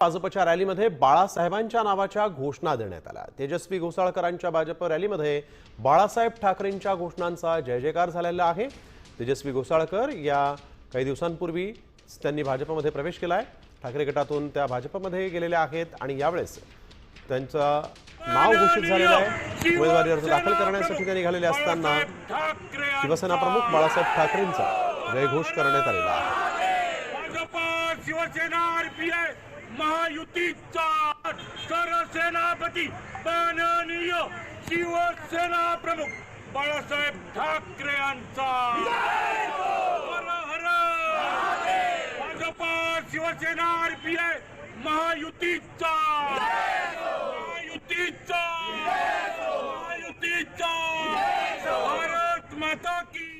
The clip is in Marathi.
भाजपच्या रॅलीमध्ये बाळासाहेबांच्या नावाच्या घोषणा देण्यात आल्या. तेजस्वी घोसाळकरांच्या भाजप रॅलीमध्ये बाळासाहेब ठाकरेंच्या घोषणांचा जय जयकार झालेला आहे. तेजस्वी घोसाळकर या काही दिवसांपूर्वी त्यांनी भाजपमध्ये प्रवेश केला आहे ठाकरे गटातून त्या भाजपमध्ये गेलेल्या आहेत आणि यावेळेस त्यांचं नाव घोषित झालेलं आहे. उमेदवारी अर्ज दाखल करण्यासाठी ते निघालेले असताना शिवसेना प्रमुख बाळासाहेब ठाकरेंचा जयघोष करण्यात आलेला आहे. महायुतीचा सरसेनापती माननीय शिवसेना प्रमुख बाळासाहेब ठाकरे यांचा. भाजपा शिवसेना आरपीआय महायुतीचा. महायुतीचा. महायुतीचा. भारत माता की